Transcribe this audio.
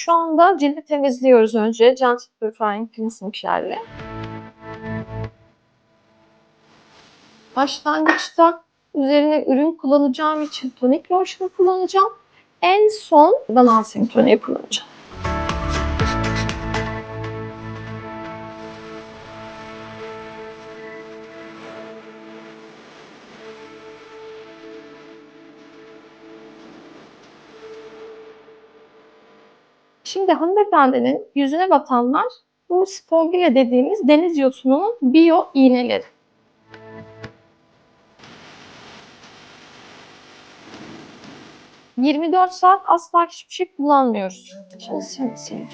Şu anda cildi temizliyoruz önce. Gentle Purifying Cleansing'lerle. Başlangıçta üzerine ürün kullanacağım için tonik lotion kullanacağım. En son balancing toniği kullanacağım. Şimdi hanımefendinin yüzüne batanlar bu spongia dediğimiz deniz yosununun biyo iğneleri. ...24 saat asla hiçbir şey kullanmıyoruz. Şimdi sil- sileceğim.